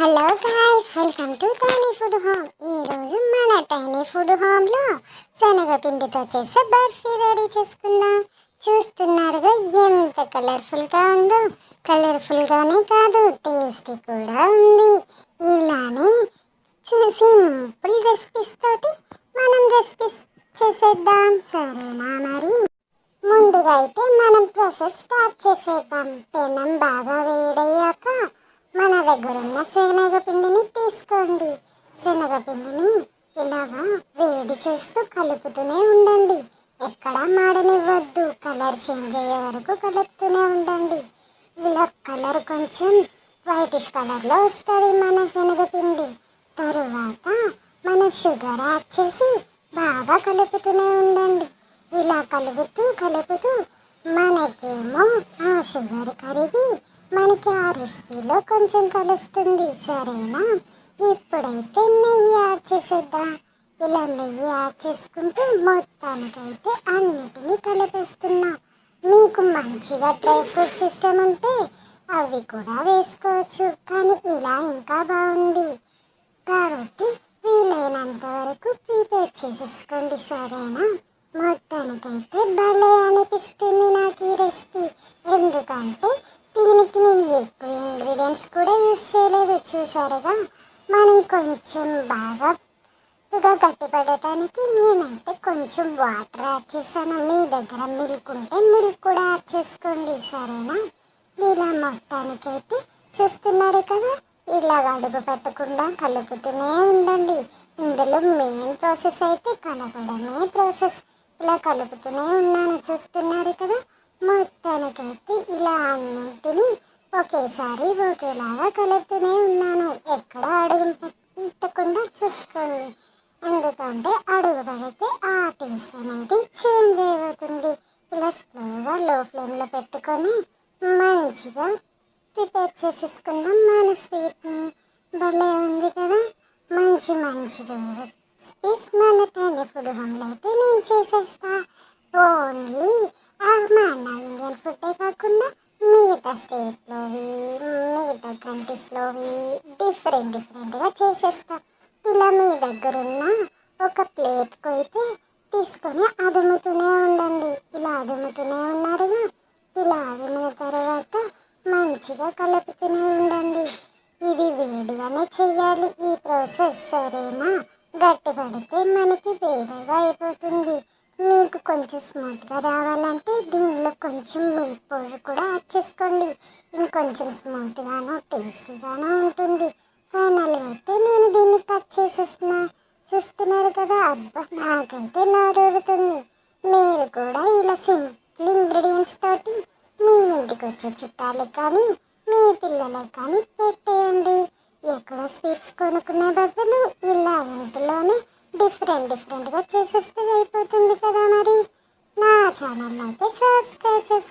Hello guys welcome to tiny food home. ఈరోజు మన tiny food హోమ్లో శనగపిండితో చేసే బర్ఫీ రెడీ చేసుకుందాం. చూస్తున్నారుగా ఎంత కలర్ఫుల్గా ఉందో. కలర్ఫుల్గానే కాదు టేస్టీ కూడా ఉంది. ఇలానే సింపుల్ రెసిపీస్ తోటి మనం రెసిపీస్ చేసేద్దాం. సరేనా మరి? ముందుగా అయితే మనం ప్రాసెస్ స్టార్ట్ చేసేద్దాం. పెనం బాగా వేడయ్యాక మన దగ్గర ఉన్న శనగపిండిని తీసుకోండి. శనగపిండిని ఇలాగా వేడి చేస్తూ కలుపుతూనే ఉండండి. ఎక్కడ మాడనివ్వద్దు. కలర్ చేంజ్ అయ్యే వరకు కలుపుతూనే ఉండండి. ఇలా కలర్ కొంచెం వైటిష్ కలర్లో వస్తుంది మన శనగపిండి. తరువాత మనం షుగర్ యాడ్ చేసి బాగా కలుపుతూనే ఉండండి. ఇలా కలుపుతూ కలుపుతూ మనకేమో ఆ షుగర్ కరిగి మనకి ఆ రెసిపీలో కొంచెం కలుస్తుంది సరేనా? ఇప్పుడైతే నెయ్యి యాడ్ చేసేద్దాం? ఇలా నెయ్యి యాడ్ చేసుకుంటూ మొత్తానికైతే అన్నిటినీ కలిపేస్తున్నా. మీకు మంచిగా డ్రై ఫ్రూట్ సిస్టమ్ ఉంటే అవి కూడా వేసుకోవచ్చు కానీ ఇలా ఇంకా బాగుంది. కాబట్టి వీలైనంత వరకు ప్రిపేర్ చేసేసుకోండి సరేనా? మొత్తానికైతే భలే అనిపిస్తుంది నాకు ఈ రెసిపీ. ఎందుకంటే ఇంగ్రీడియంట్స్ కూడా యూజ్ చేయలేదు చూసారుగా మనం కొంచెం బాగా ఇక గట్టిపడటానికి నేనైతే కొంచెం వాటర్ యాడ్ చేశాను. మీ దగ్గర మిల్క్ ఉంటే మిల్క్ కూడా యాడ్ చేసుకోండి సరేనా? ఇలా మొత్తానికైతే చూస్తున్నారు కదా? ఇలా అడుగు పెట్టకుండా కలుపుతూనే ఉండండి. ఇందులో మెయిన్ ప్రాసెస్ అయితే కలపడమే ప్రాసెస్ ఇలా కలుపుతూనే ఉన్నాను చూస్తున్నారు కదా? మొత్తానికైతే ఇలా అన్నింటినీ ఒకేసారి ఒకేలాగా కలుపుతూనే ఉన్నాను. ఎక్కడ అడుగు పెట్టకుండా చూసుకోండి. ఎందుకంటే అడుగు పడితే ఆ టేస్ట్ అనేది చేంజ్ అయిపోతుంది. ఇలా స్లోగా లో ఫ్లేమ్లో పెట్టుకొని మంచిగా ప్రిపేర్ చేసేసుకుందాం మన స్వీట్ని భలే ఉంది కదా? మంచి మంచి రెసిపీస్ మన టైనీ ఫుడ్ హోమ్లో అయితే నేను చేసేస్తా. ఓన్లీ మన ఇండియన్ ఫుడ్డే కాకుండా మిగతా స్టేట్ మిగతా కంట్రీస్లోవి డిఫరెంట్ డిఫరెంట్గా చేసేస్తా. ఇలా మీ దగ్గర ఉన్న ఒక ప్లేట్కు అయితే తీసుకొని అదుముతూనే ఉండండి. ఇలా అదుముతూనే ఉన్నారుగా. ఇలా అదిమిన తర్వాత మంచిగా కలుపుతూనే ఉండండి. ఇది వేడిగానే చేయాలి ఈ ప్రాసెస్ సరేనా? గట్టి పడితే మనకి వేరేగా అయిపోతుంది. మీకు కొంచెం స్మూత్గా రావాలంటే కొంచెం మిల్క్ పౌడర్ కూడా యాడ్ చేసుకోండి. ఇంకొంచెం స్మూత్గాను టేస్టీగాను ఉంటుంది. ఫైనల్గా అయితే నేను దీన్ని కట్ చేసేస్తున్నా. చూస్తున్నారు కదా? అబ్బా నాకైతే నోరూరుతుంది. మీరు కూడా ఇలా సింపుల్ ఇంగ్రీడియంట్స్ తోటి మీ ఇంటికి వచ్చే చుట్టాలకు కానీ మీ పిల్లలకు కానీ పెట్టేయండి. ఎక్కడ స్వీట్స్ కొనుక్కునే బదులు ఇలా ఇంటిలోనే డిఫరెంట్ డిఫరెంట్గా చేసేస్తే అయిపోతుంది కదా మరి? నా ఛానల్ అయితే సబ్స్క్రైబ్ చేసుకోండి